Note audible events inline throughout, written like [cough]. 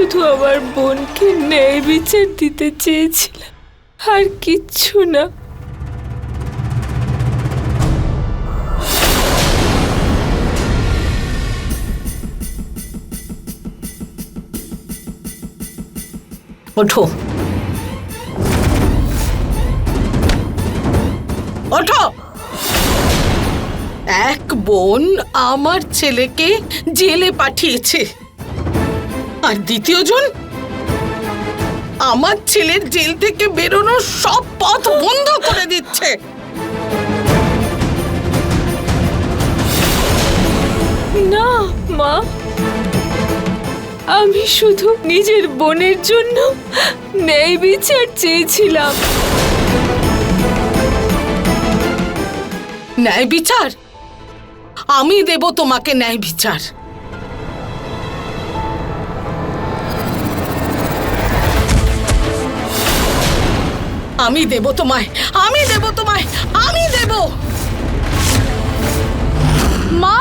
শুধু আমার বোনকে ন্যায় বিচার দিতে চেয়েছিলাম, আর কিচ্ছু না। ওঠো। ওঠো। এক বোন আমার ছেলেকে জেলে পাঠিয়েছে। আর দ্বিতীয় জন আমার ছেলের জেল থেকে বেরোনোর সব পথ বন্ধ করে দিচ্ছে। না মা। আমি শুধু নিজের বোনের জন্য ন্যায় বিচার চেয়েছিলাম। ন্যায় বিচার? আমি দেব তোমাকে ন্যায় বিচার। আমি দেব তোমায় আমি দেব তোমায় আমি দেব। মা?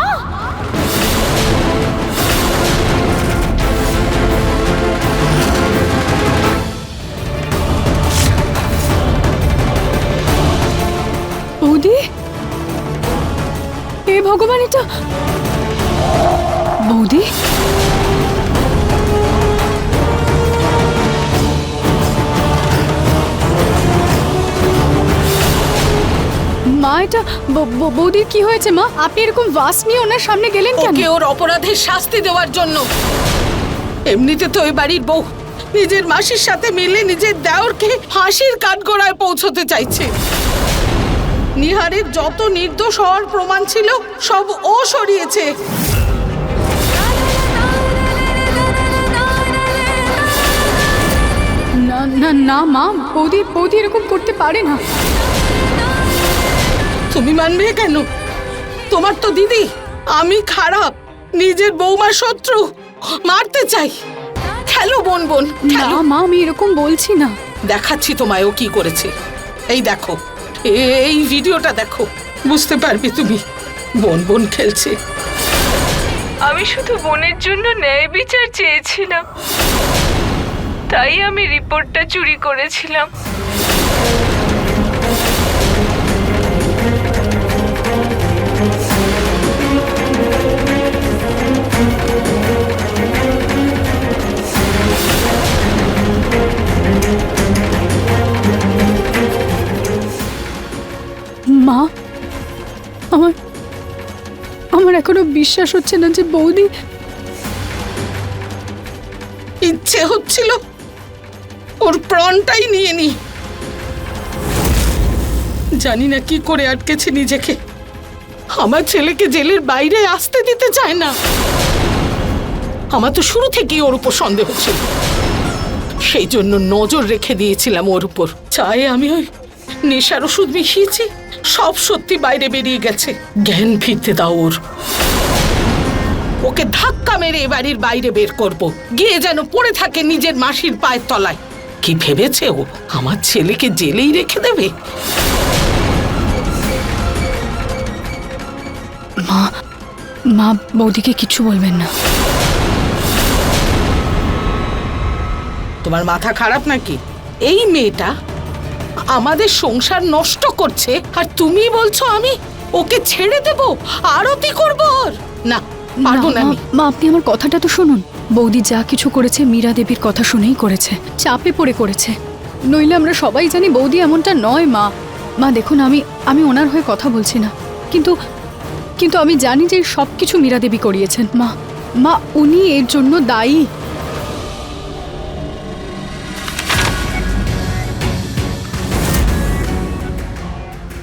ভগবান এটা এটা বৌদির কি হয়েছে মা? আপনি এরকম বাস নিয়ে ওনার সামনে গেলেন কেন? ওকে ওর অপরাধের শাস্তি দেওয়ার জন্য। এমনিতে তো ওই বাড়ির বউ নিজের মাসির সাথে মিলে নিজের দেওরকে ফাঁসির কাঠগড়ায় পৌঁছতে চাইছে। নিহারের যত নির্দোষ হওয়ার প্রমাণ ছিল সব ও সরিয়েছে। না না না মা বৌদি বৌদি এরকম করতে পারে না। তুমি মানবে কেন? তোমার তো দিদি আমি খারাপ নিজের বৌমার শত্রু মারতে চাই। খেলো বোন বোন না মা আমি এরকম বলছি না। দেখাচ্ছি তোমায় ও কি করেছে। এই দেখো এ- এই ভিডিওটা দেখো বুঝতে পারবে তুমি বোন বোন খেলছে। আমি শুধু বোনের জন্য ন্যায় বিচার চেয়েছিলাম। তাই আমি রিপোর্টটা চুরি করেছিলাম। মা, আমার আমার এখনও বিশ্বাস হচ্ছে না যে বৌদি ইচ্ছে হচ্ছিল ওর প্রাণটাই নিয়ে নি। জানি না কি করে আটকেছে নিজেকে। আমার ছেলেকে জেলের বাইরে আসতে দিতে চায় না। আমার তো শুরু থেকেই ওর উপর সন্দেহ ছিল। সেই জন্য নজর রেখে দিয়েছিলাম ওর উপর। চায়ে আমি ওই নেশার ওষুধ মিশিয়েছি। সব সত্যি বাইরে বেরিয়ে গেছে। জ্ঞান ফিরতে দাও ওর। ওকে ধাক্কা মেরে বাড়ির বাইরে বের করব। গিয়ে যেন পড়ে থাকে নিজের মাসির পায়ের তলায়। কি ভেবেছে ও? আমার ছেলেকে জেলেই রেখে দেবে? মা মা বৌদিকে কিছু বলবেন না। তোমার মাথা খারাপ নাকি? এই মেয়েটা আমাদের সংসার নষ্ট করছে আর তুমি বলছো আমি ওকে ছেড়ে দেব? আরতি করব ওর? না পারব না আমি। মা আপনি আমার কথাটা তো শুনুন। বৌদি যা কিছু করেছে মীরা দেবীর কথা শুনেই করেছে চাপে পড়ে করেছে। নইলে আমরা সবাই জানি বৌদি এমনটা নয় মা। মা দেখুন আমি আমি ওনার হয়ে কথা বলছি না। কিন্তু কিন্তু আমি জানি যে সব কিছু মীরা দেবী করিয়েছেন মা। মা উনি এর জন্য দায়ী।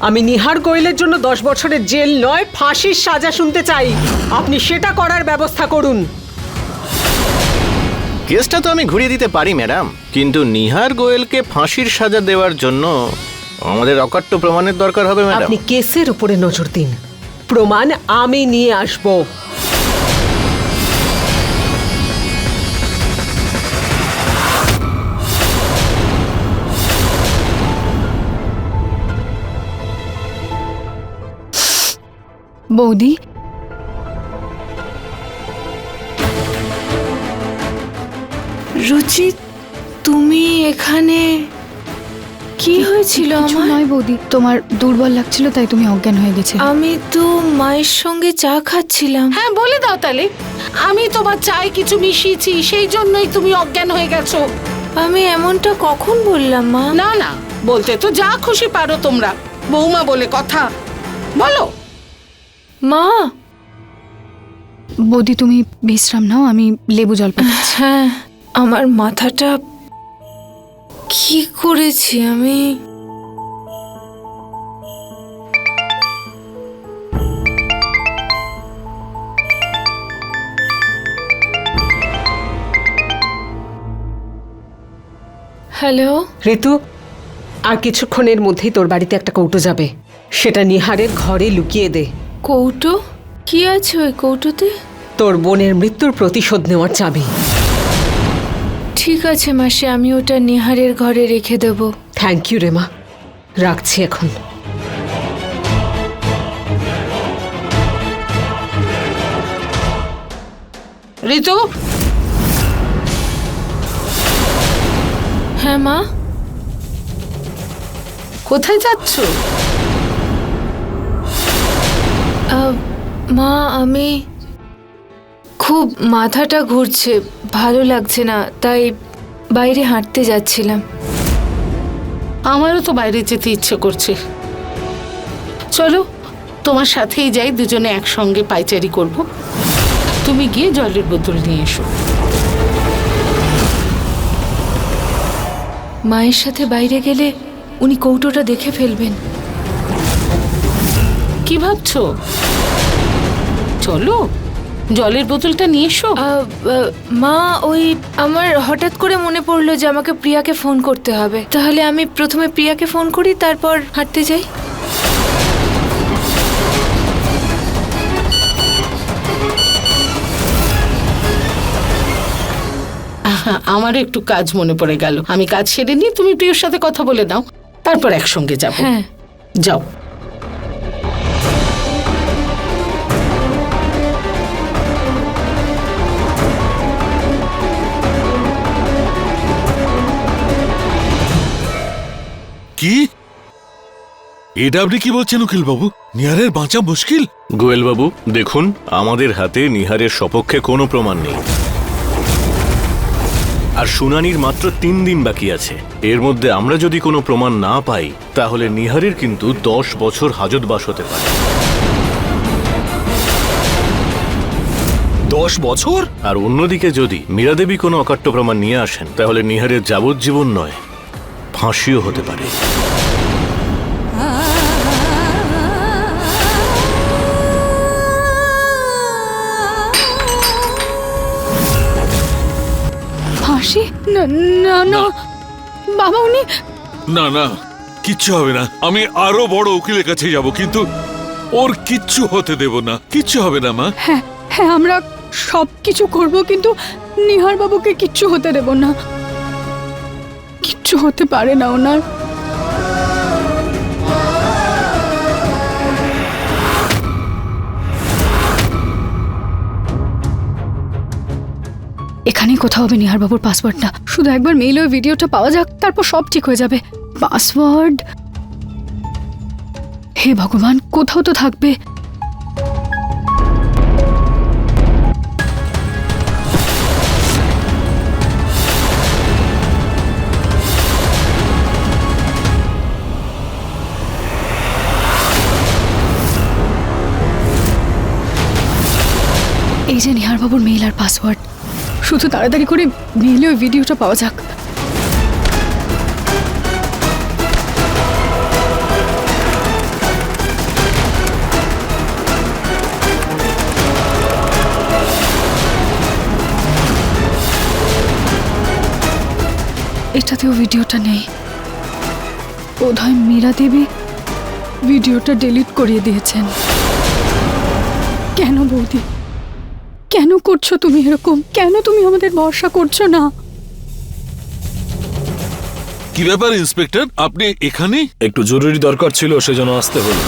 আমি নিহার গোয়েলের জন্য দশ বছরের জেল নয় ফাঁসির সাজা শুনতে চাই। আপনি সেটা করার ব্যবস্থা করুন। কেসটা তো আমি ঘুরিয়ে দিতে পারি ম্যাডাম। কিন্তু নিহার গোয়েলকে ফাঁসির সাজা দেওয়ার জন্য আমাদের অকাট্য প্রমাণের দরকার হবে ম্যাডাম। আপনি কেসের উপরে নজর দিন। প্রমাণ আমি নিয়ে আসব। বৌদি। রুচি তুমি এখানে কি হয়েছিল কিছু আমার নয় বৌদি তোমার দুর্বল লাগছিল তাই তুমি অজ্ঞান হয়ে গেছিলে। আমি তো মায়ের সঙ্গে চা খাচ্ছিলাম। হ্যাঁ বলে দাও তাহলে। আমি তোমার চায় কিছু মিশিয়েছি সেই জন্যই তুমি অজ্ঞান হয়ে গেছো। আমি এমনটা কখন বললাম মা? না না বলতে তো যা খুশি পারো তোমরা। বৌমা বলে কথা। বলো। মা! বৌদি তুমি বিশ্রাম নাও আমি লেবু জল হ্যাঁ আমার মাথাটা কি করেছি আমি? হ্যালো? ঋতু আর কিছুক্ষণের মধ্যেই তোর বাড়িতে একটা কৌটো যাবে। সেটা নিহারের ঘরে লুকিয়ে দে। কৌটো? কি আছে ওই কৌটোতে? তোর বোনের মৃত্যুর প্রতিশোধ নেওয়ার চাবি। ঠিক আছে মাসি আমি ওটা নিহারের ঘরে রেখে দেব। Thank you Rema. রাখছি এখন। ঋতু? হ্যাঁ মা? কোথায় যাচ্ছ? মা আমি খুব মাথাটা ঘুরছে ভালো লাগছে না তাই বাইরে হাঁটতে যাচ্ছিলাম। আমারও তো বাইরে যেতে ইচ্ছে করছে। চলো তোমার সাথেই যাই দুজনে একসঙ্গে পাইচারি করব। তুমি গিয়ে জলের বোতল নিয়ে এসো। মায়ের সাথে বাইরে গেলে উনি কৌটোটা দেখে ফেলবেন। কি ভাবছ? চলো জলের বোতলটা নিয়ে এসো। মা ওই আমার হঠাৎ করে মনে পড়ল যে আমাকে প্রিয়াকে ফোন করতে হবে। তাহলে আমি প্রথমে প্রিয়াকে ফোন করি তারপর হাঁটতে যাই। আহা, আমারও একটু কাজ মনে পড়ে গেল। আমি কাজ সেরে নিয়ে তুমি প্রিয়র সাথে কথা বলে নাও তারপর একসঙ্গে যাব। হ্যাঁ। যাও। কি? এটা আপনি কি বলছেন উকিল বাবু নিহারের বাঁচা মুশকিল। গোয়েলবাবু দেখুন আমাদের হাতে নিহারের সপক্ষে কোনো প্রমাণ নেই। আর শুনানির মাত্র তিন দিন বাকি আছে। এর মধ্যে আমরা যদি কোনো প্রমাণ না পাই তাহলে নিহারের কিন্তু দশ বছর হাজতবাস হতে পারে। দশ বছর? আর অন্যদিকে যদি মীরাদেবী কোনো অকাট্য প্রমাণ নিয়ে আসেন তাহলে নিহারের যাবজ্জীবন নয়। ফাঁসিও হতে পারে। ফাঁসি? না না না। বাবা উনি না না কিচ্ছু হবে না। আমি আরও বড় উকিলের কাছে যাব কিন্তু ওর কিচ্ছু হতে দেব না। কিচ্ছু হবে না মা। হ্যাঁ হ্যাঁ আমরা সব কিছু করব কিন্তু নিহার বাবুকে কিচ্ছু হতে দেব না। কিচ্ছু হতে পারে না ওনার। এখানেই কোথাও হবে নিহার বাবুর পাসওয়ার্ডটা শুধু একবার মেইলে ওই ভিডিওটা পাওয়া যাক, তারপর সব ঠিক হয়ে যাবে। পাসওয়ার্ড হে ভগবান, কোথাও তো থাকবে। এই যে নিহার বাবুর মেইল আর পাসওয়ার্ড শুধু তাড়াতাড়ি করে মেইলে ওই ভিডিওটা পাওয়া যাক। এটাতেও ভিডিওটা নেই। বোধহয় মীরা দেবী ভিডিওটা ডিলিট করিয়ে দিয়েছেন। কেন বৌদি? কেন করছ তুমি এরকম? কেন তুমি আমাদের ভরসা করছ না? কি ব্যাপার ইন্সপেক্টর? আপনি এখানে একটু জরুরি দরকার ছিল সেজন্য আসতে হলো।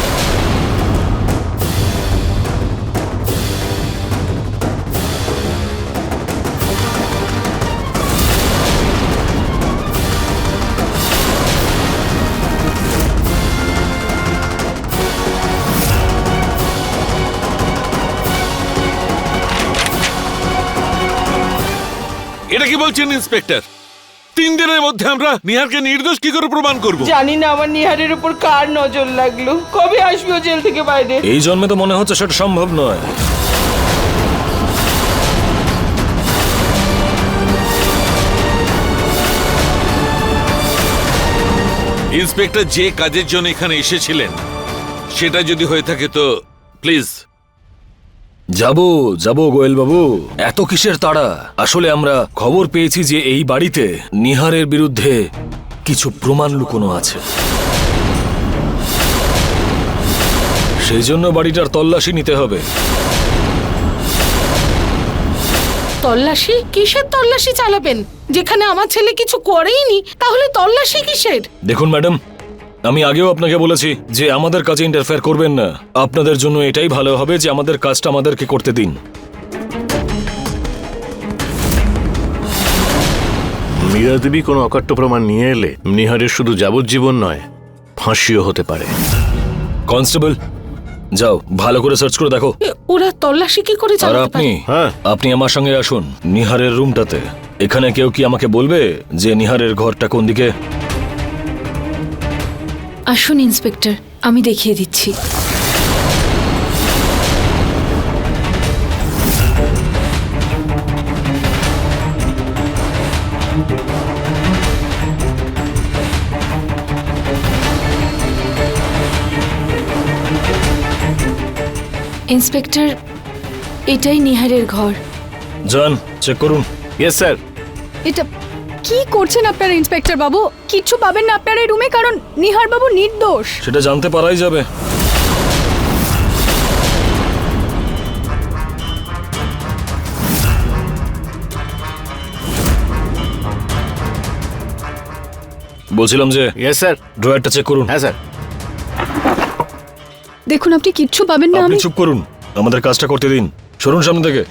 কি বলছেন ইন্সপেক্টর? তিন দিনের মধ্যে আমরা নিহারকে নির্দোষ কি করে প্রমাণ করব? জানি না আমার নিহারের উপর কার নজর লাগল। কবে আসবে ও জেল থেকে বাইরে? এই জন্মে তো মনে হচ্ছে সেটা সম্ভব নয়। ইন্সপেক্টর যে কাজের জন্য এখানে এসেছিলেন সেটা যদি হয়ে থাকে তো প্লিজ যাব যাব গোয়েল বাবু এত কিসের তাড়া? আসলে আমরা খবর পেয়েছি যে এই বাড়িতে নিহারের বিরুদ্ধে কিছু প্রমাণ লুকোনো আছে। সেই জন্য বাড়িটার তল্লাশি নিতে হবে। তল্লাশি? কিসের তল্লাশি চালাবেন? যেখানে আমার ছেলে কিছু করেইনি তাহলে তল্লাশি কিসের? দেখুন ম্যাডাম আমি আগেও আপনাকে বলেছি যে আমাদের কাজে ইন্টারফেয়ার করবেন না। আপনাদের জন্য এটাই ভালো হবে যে আমাদের কাজটা আমাদেরকে করতে দিন। মীরা দেবী কোনো অকাট্য প্রমাণ নিয়ে এলে নিহারের শুধু যাবজ্জীবন নয় ফাঁসিও হতে পারে। কনস্টেবল যাও ভালো করে সার্চ করে দেখো। ওরা তল্লাশি কি করে আর চালাতে আপনি? পারে হ্যাঁ। আপনি আমার সঙ্গে আসুন নিহারের রুমটাতে এখানে কেউ কি আমাকে বলবে যে নিহারের ঘরটা কোন দিকে? আসুন ইন্সপেক্টর। আমি দেখিয়ে দিচ্ছি। ইন্সপেক্টর এটাই নিহারের ঘর। যান চেক করুন। ইয়েস স্যার এটা কি করছেন আপনারা ইন্সপেক্টর বাবু? কিচ্ছু পাবেন না আপনার এই রুমে কারণ নিহার বাবু নির্দোষ। সেটা জানতে পারাই যাবে। বলছিলাম যে ইয়েস স্যার ড্রয়ারটা চেক করুন। হ্যাঁ স্যার দেখুন আপনি কিচ্ছু পাবেন না আপনি আমি চুপ করুন। আমাদের কাজটা করতে দিন। সরুন সামনে থেকে।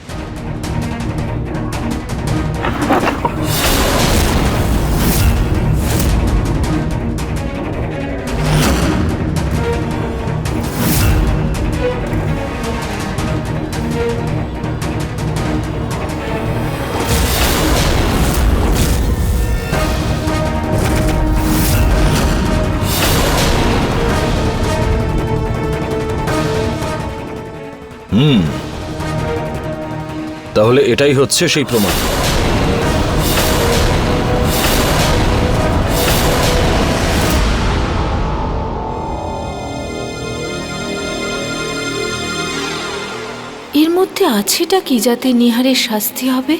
হুম। তাহলে এটাই হচ্ছে সেই প্রমাণ। এর মধ্যে আছেটা কি যাতে নিহারের শাস্তি হবে?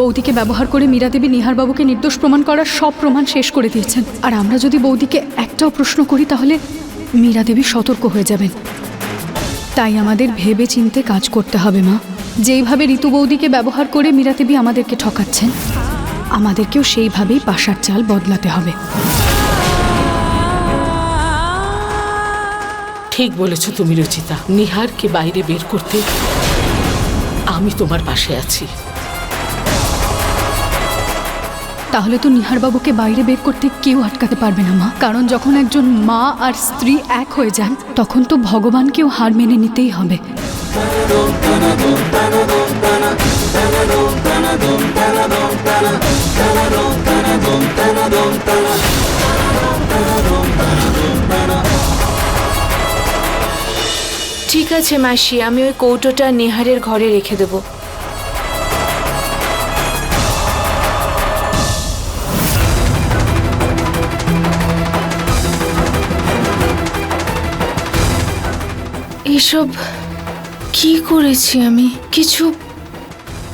বৌদিকে ব্যবহার করে মীরা দেবী নিহার বাবুকে নির্দোষ প্রমাণ করার সব প্রমাণ শেষ করে দিয়েছেন। আর আমরা যদি বৌদিকে একটাও প্রশ্ন করি, তাহলে মীরা দেবী সতর্ক হয়ে যাবেন। তাই আমাদের ভেবে চিনতে কাজ করতে হবে, মা। যেইভাবে ঋতু বৌদিকে ব্যবহার করে মীরা দেবী আমাদেরকে ঠকাচ্ছেন, আমাদেরকেও সেইভাবেই পাশার চাল বদলাতে হবে। ঠিক বলেছ তুমি, রচিতা। নিহারকে বাইরে বের করতে আমি তোমার পাশে আছি। তাহলে তো নিহার বাবুকে বাইরে বের করতে কেউ আটকাতে পারবে না, মা। কারণ যখন একজন মা আর স্ত্রী এক হয়ে যান, তখন তো ভগবানকেও হার মেনে নিতেই হবে। ঠিক আছে, মাসি, আমি ওই কৌটোটা নেহারের ঘরে রেখে দেবো। এসব কি করেছি আমি? কিছু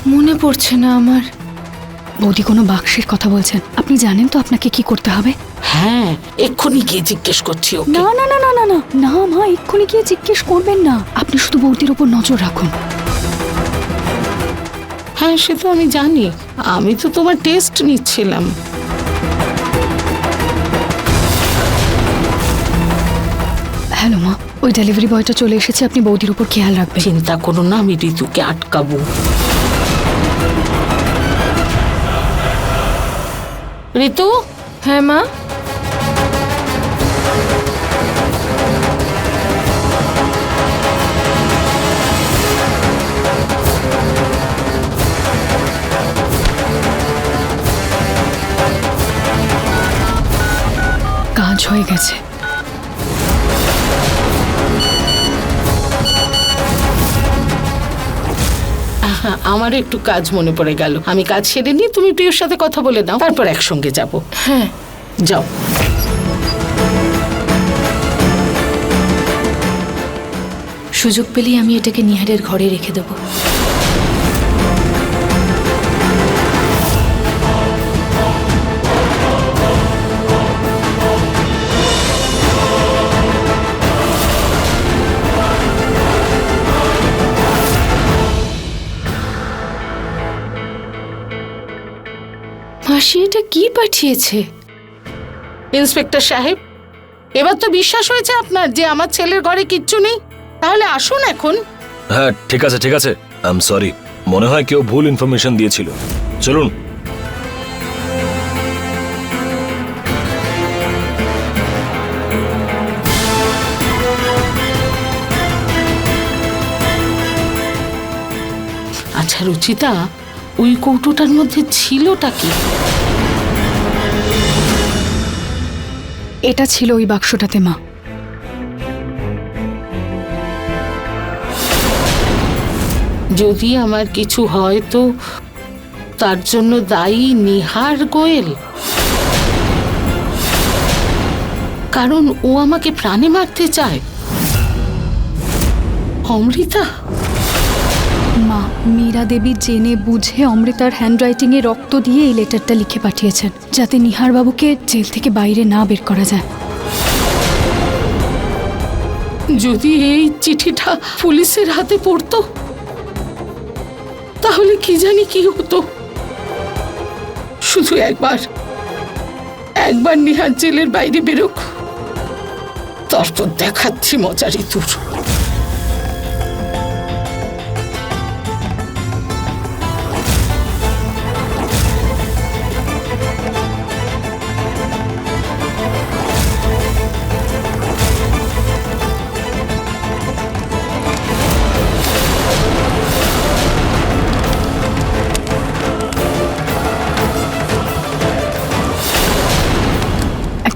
মনে পড়ছে না আমার। বৌদি কোনো বাক্সের কথা বলছেন। আপনি জানেন তো আপনাকে কি করতে হবে? হ্যাঁ এক্ষুনি গিয়ে জিজ্ঞেস করছি ওকে। না না না না না না না মা এক্ষুনি গিয়ে জিজ্ঞেস করবেন না। আপনি শুধু বৌদির ওপর নজর রাখুন। হ্যাঁ সে তো আমি জানি। আমি তো তোমার টেস্ট নিচ্ছিলাম। হ্যালো মা। ওই ডেলিভারি বয়টা চলে এসেছে আপনি বৌদির উপর খেয়াল রাখবেন। চিন্তা করো না আমি ঋতুকে আটকাবো। ঋতু? হ্যাঁ মা? কাজ হয়ে গেছে। হ্যাঁ [laughs] আমারও একটু কাজ মনে পড়ে গেল। আমি কাজ সেরে নিয়ে তুমি প্রিয়র সাথে কথা বলে দাও তারপর একসঙ্গে যাব। হ্যাঁ। যাও। সুযোগ পেলেই আমি এটাকে নিহারের ঘরে রেখে দেবো। মাসি এটা কি পাঠিয়েছে? ইন্সপেক্টর সাহেব এবার তো বিশ্বাস হয়েছে আপনার যে আমার ছেলের ঘরে কিচ্ছু নেই। তাহলে আসুন এখন। হ্যাঁ ঠিক আছে ঠিক আছে। আই এম সরি মনে হয় কেউ ভুল ইনফরমেশন দিয়েছিল। চলুন। আচ্ছা রুচিতা ওই কৌটোটার মধ্যে ছিলটা কি? এটা ছিল ওই বাক্সটাতে মা। যদি আমার কিছু হয় তো তার জন্য দায়ী নিহার গোয়েল। কারণ ও আমাকে প্রাণে মারতে চায়। অমৃতা? মা, মীরা দেবী জেনে বুঝে অমৃতার হ্যান্ডরাইটিংয়ে রক্ত দিয়ে এই লেটারটা লিখে পাঠিয়েছেন, যাতে নিহার বাবুকে জেল থেকে বাইরে না বের করা যায়। যদি এই চিঠিটা পুলিশের হাতে পড়তো, তাহলে কি জানি কি হতো? শুধু একবার একবার নিহার জেলের বাইরে বেরোক তারপর দেখাচ্ছি মজা ঋতুর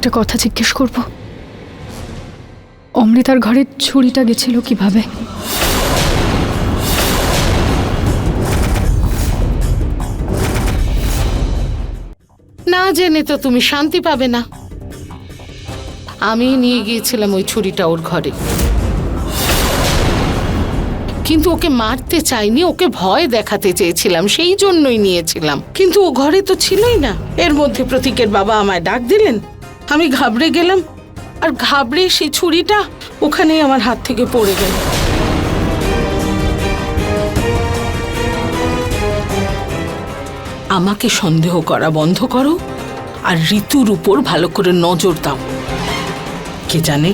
একটা কথা জিজ্ঞেস করব। অমৃতার ঘরে ছুরিটা গেছিল কীভাবে? না জেনে তো তুমি শান্তি পাবে না। আমি নিয়ে গিয়েছিলাম ওই ছুরিটা ওর ঘরে। কিন্তু ওকে মারতে চাইনি, ওকে ভয় দেখাতে চেয়েছিলাম, সেই জন্যই নিয়েছিলাম। কিন্তু ও ঘরে তো ছিলই না। এর মধ্যে প্রতীকের বাবা আমায় ডাক দিলেন। আমি ঘাবড়ে গেলাম, আর ঘাবড়ে সেই ছুরিটা ওখানেই আমার হাত থেকে পড়ে গেল। আমাকে সন্দেহ করা বন্ধ করো, আর ঋতুর উপর ভালো করে নজর দাও। কে জানে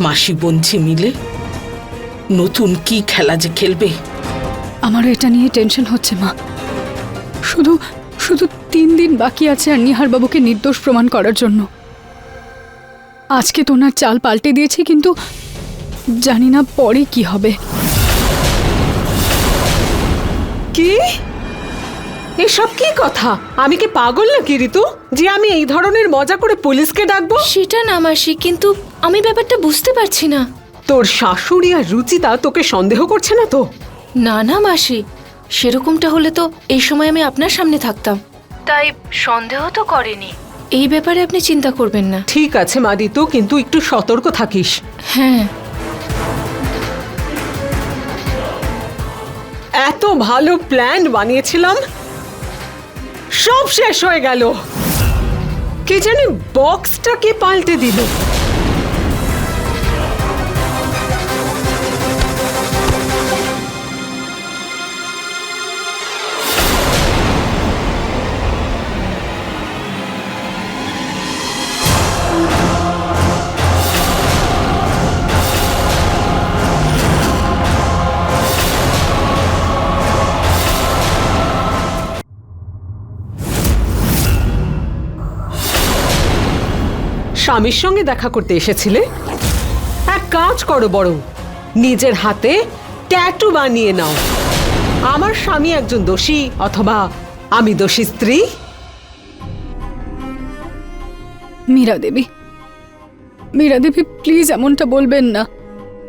মাসি বঞ্চি মিলে নতুন কি খেলা যে খেলবে। আমারও এটা নিয়ে টেনশন হচ্ছে, মা। শুধু শুধু তিন দিন বাকি আছে আর নিহার বাবুকে নির্দোষ প্রমাণ করার জন্য। আজকে তো ওনার চাল পাল্টে দিয়েছি কিন্তু জানি না পরে কি হবে। কি? এসব কি কথা? আমি কি পাগল নাকি ঋতু? যে আমি এই ধরনের মজা করে পুলিশকে ডাকবো? সেটা না মাসি কিন্তু আমি ব্যাপারটা বুঝতে পারছি না। তোর শাশুড়ি আর রুচিতা তোকে সন্দেহ করছে না তো? না না মাসি সেরকমটা হলে তো এই সময় আমি আপনার সামনে থাকতাম। তাই সন্দেহ তো করেনি। এই ব্যাপারে আপনি চিন্তা করবেন না। ঠিক আছে মা ঋতু কিন্তু একটু সতর্ক থাকিস। হ্যাঁ। এত ভালো প্ল্যান বানিয়েছিলাম সব শেষ হয়ে গেল। কে জানে বক্সটা কে পাল্টে দিল। স্বামীর সঙ্গে দেখা করতে এসেছিলে? এক কাজ করো বড় নিজের হাতে ট্যাটু বানিয়ে নাও। আমার স্বামী একজন দোষী অথবা আমি দোষী স্ত্রী? মীরা দেবী মীরা দেবী প্লিজ এমনটা বলবেন না।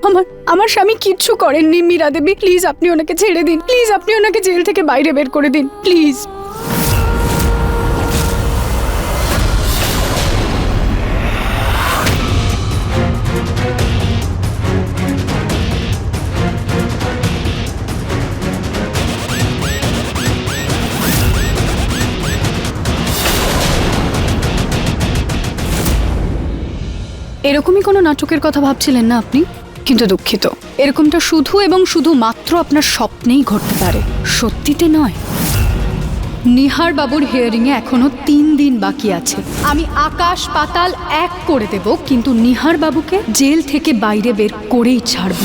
আমার আমার স্বামী কিচ্ছু করেননি। মীরা দেবী প্লিজ আপনি ওনাকে ছেড়ে দিন। প্লিজ আপনি ওনাকে জেল থেকে বাইরে বের করে দিন। প্লিজ এরকমই কোনো নাটকের কথা ভাবছিলেন না আপনি? কিন্তু দুঃখিত। এরকমটা শুধু এবং শুধু মাত্র আপনার স্বপ্নেই ঘটতে পারে। সত্যিতে নয়। নিহার বাবুর হিয়ারিং এ এখনও তিন দিন বাকি আছে। আমি আকাশ পাতাল এক করে দেব, কিন্তু নিহার বাবুকে জেল থেকে বাইরে বের করেই ছাড়ব।